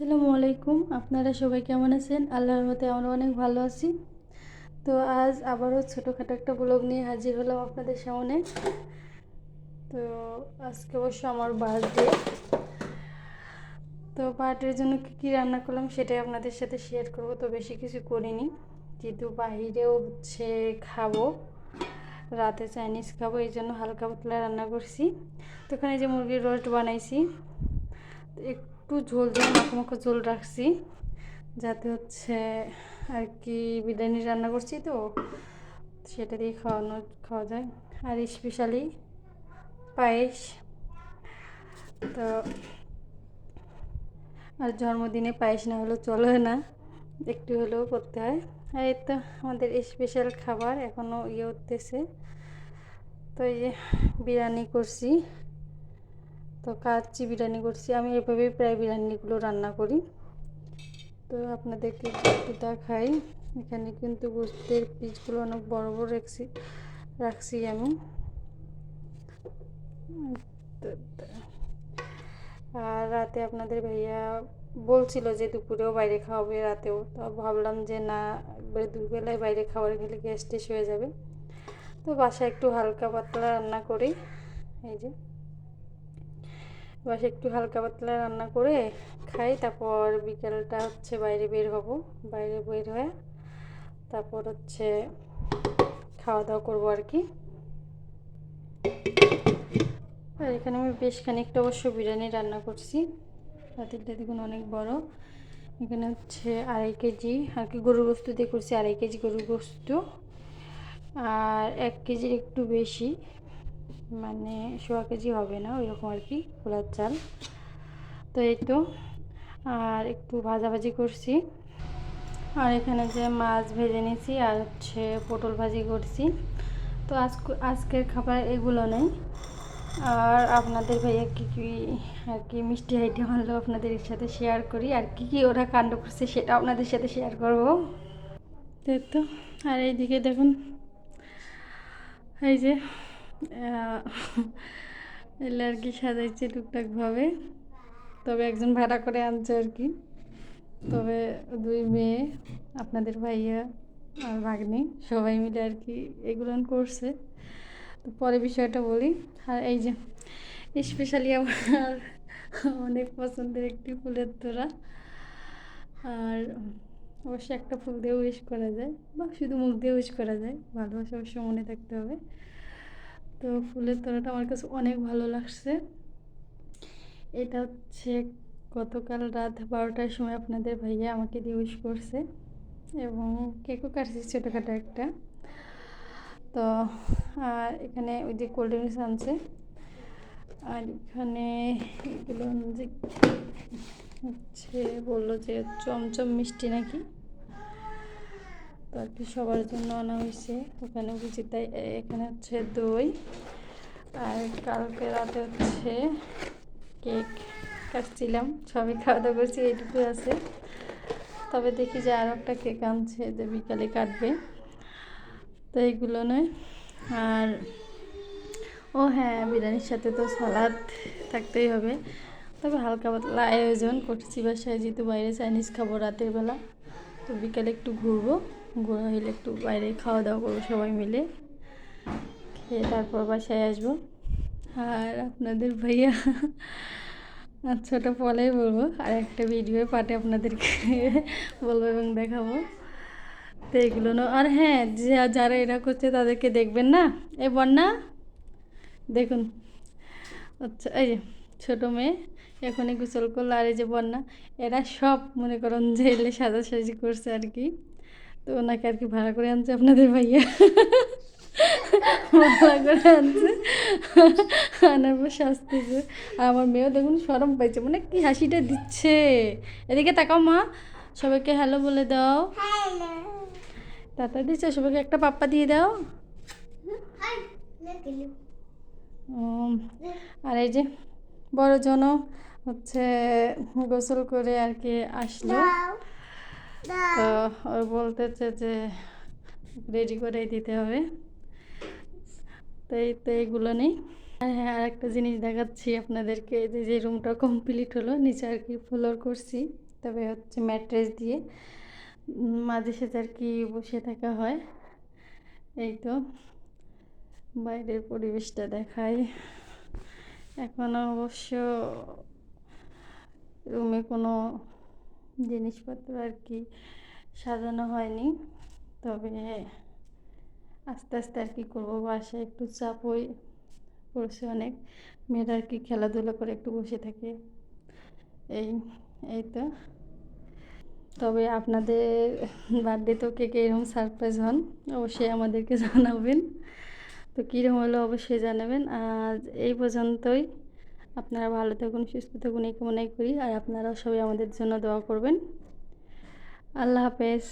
আসসালামু আলাইকুম। আপনারা সবাই কেমন আছেন? আল্লাহর মতে আমরা অনেক ভালো আছি। তো আজ আবারও ছোটোখাটো একটা ব্লগ নিয়ে হাজির হলাম আপনাদের সামনে। তো আজকে অবশ্য আমার বার্থডে তো বার্থডের জন্য কী কী রান্না করলাম সেটাই আপনাদের সাথে শেয়ার করব। তো বেশি কিছু করিনি। যেহেতু বাহিরেও হচ্ছে খাব, রাতে চাইনিজ খাব, এই জন্য হালকা পাতলা রান্না করছি। তো ওখানে যে মুরগির রোস্ট বানাইছি একটু ঝোল দিয়ে মাখো মাখো ঝোল রাখছি। যাতে হচ্ছে আর কি বিরিয়ানি রান্না করছি তো, সেটা দিয়ে খাওয়ানো, খাওয়া যায়। আর স্পেশালি পায়েস। তো আর জন্মদিনে পায়েস না হলেও চলে না, একটু হলেও করতে হয়। আর এই তো আমাদের স্পেশাল খাবার এখনও ইয়ে উঠতেছে তো এই যে বিরিয়ানি করছি। তো কাচ্চি বিরিয়ানি করছি। আমি এভাবেই প্রায় বিরিয়ানিগুলো রান্না করি। তো আপনাদেরকে একটু দেখাই। এখানে কিন্তু গোস্তের পিসগুলো অনেক বড় বড় রাখছি রাখছি আমি। আর রাতে আপনাদের ভাইয়া বলছিল যে দুপুরেও বাইরে খাওয়াবে, রাতেও। তো ভাবলাম যে না, একবারে দুবেলায় বাইরে খাবার খেলে গ্যাস টেস হয়ে যাবে। তো বাসায় একটু হালকা পাতলা রান্না করি। এই যে। বাসায় একটু হালকা পাতলা রান্না করে খাই। তারপর বিকেলটা হচ্ছে বাইরে বের হব, বাইরে বের হয়ে তারপর হচ্ছে খাওয়া দাওয়া করব আর কি। আর এখানে আমি বেশ খানিকটা অবশ্য বিরিয়ানি রান্না করছি। পাতিলটা দেখুন অনেক বড়। এখানে হচ্ছে আড়াই কেজি আর কি গরুর গোস্ত দিয়ে করছি আড়াই কেজি গরুর গোস্ত। আর এক কেজির একটু বেশি। মানে সোয়া কেজি হবে না, ওইরকম আর কি খোলার চাল। তো এই তো, আর একটু ভাজাভাজি করছি। আর এখানে যে মাছ ভেজে নিয়েছি আর হচ্ছে পটল ভাজি করছি। তো আজ আজকের খাবার এগুলো নেই। আর আপনাদের ভাইয়া কী কী, আর কি মিষ্টি আইটেম আনলো আপনাদের সাথে শেয়ার করি, আর কি কি ওরা কাণ্ড করছে সেটা আপনাদের সাথে শেয়ার করব। তো, আর এইদিকে দেখুন, এই যে এলে আর কি সাজাইছে টুকটাকভাবে। তবে একজন ভাড়া করে আনছে আর কি। তবে দুই মেয়ে, আপনাদের ভাইয়া আর ভাগ্নি, সবাই মিলে আর কি এগুলো করছে। তো পরে বিষয়টা বলি। আর এই যে স্পেশালি আমার অনেক পছন্দের একটি ফুলের তোড়া। আর অবশ্যই একটা ফুল দিয়ে উইশ করা যায়, বা শুধু মুখ দিয়ে উইশ করা যায়, ভালোবাসা অবশ্য মনে থাকতে হবে। তো ফুলের তোড়াটা আমার কাছে অনেক ভালো লাগছে। এটা হচ্ছে গতকাল রাত বারোটার সময় আপনাদের ভাইয়া আমাকে দিয়ে উইশ করছে এবং কেকও কাটছি ছোটোখাটো একটা। তো, আর এখানে ওই যে কোল্ড ড্রিঙ্কস আনছে। আর এখানে এগুলো যে হচ্ছে বলল যে চমচম মিষ্টি নাকি? তো আর কি সবার জন্য আনা হয়েছে। ওখানে বুঝি তাই এখানে হচ্ছে দই আর কালকে রাতে হচ্ছে কেক কাটছিলাম। সবই খাওয়া দাওয়া করছি এইটুকু আছে। তবে দেখি যে আরও একটা কেক আনছে যে বিকালে কাটবে। তো এইগুলো নয়। আর, ও হ্যাঁ বিরিয়ানির সাথে তো সালাদ থাকতেই হবে। তবে হালকা পাতলা আয়োজন করছি বাসায়, যেহেতু বাইরে চাইনিজ খাব রাতের বেলা। তো বিকালে একটু ঘুরবো। ঘোরা হইলে একটু বাইরে খাওয়া দাওয়া করব সবাই মিলে। খেয়ে তারপর বাসায় আসব। আর আপনাদের ভাইয়া আচ্ছা ওটা পরেই বলব। আর একটা ভিডিও পাঠে আপনাদেরকে বলব এবং দেখাবো। তো এগুলো আর হ্যাঁ যা যারা এরা করছে তাদেরকে দেখবেন না? এ বন্যা, দেখুন। আচ্ছা এই যে ছোটো মেয়ে, এখনই গোসল করল। আর এই যে বন্যা, এরা সব মনে করেন যে এলে সাজাসাজি করছে আর কি। তো ওনাকে আর কি ভাড়া করে আনছে আপনাদের ভাইয়া। ভাড়া করে আনছে। আনার পর শাস্তিছে আর আমার মেয়েও দেখুন সরম পাইছে মানে কি হাসিটা দিচ্ছে। এদিকে তাকাও মা সবাইকে হ্যালো বলে দাও। তাতা দিচ্ছে সবাইকে একটা পাপ্পা দিয়ে দাও। আর এই যে বড় জন হচ্ছে গোসল করে আর কি আসলো। তো ওই বলতেছে যে রেডি করে দিতে হবে। তো এই তো এইগুলো নেই। হ্যাঁ আর একটা জিনিস দেখাচ্ছি আপনাদেরকে যে যে রুমটা কমপ্লিট হলো নিচে আর কি ফ্লোর করছি তবে হচ্ছে ম্যাট্রেস দিয়ে। মাঝে সাঝে আর কি বসে থাকা হয়। এই তো বাইরের পরিবেশটা দেখাই। এখনও অবশ্য রুমে কোনো জিনিসপত্র আর কি সাজানো হয়নি। তবে আস্তে আস্তে আর কি করব। বাসায় একটু চাপ চাপই পড়ছে অনেক। মেয়েরা আর কি খেলাধুলা করে একটু বসে থাকে। এই এই তো। তবে আপনাদের বার্থডেতেও কে কে এরকম সারপ্রাইজ হন, অবশ্যই আমাদেরকে জানাবেন। তো কীরকম হলো অবশ্যই জানাবেন। আজ এই পর্যন্তই। আপনারা ভালো থাকুন, সুস্থ থাকুন, এই কামনাই করি। আর আপনারাও সবাই আমাদের জন্য দোয়া করবেন। আল্লাহ হাফেজ।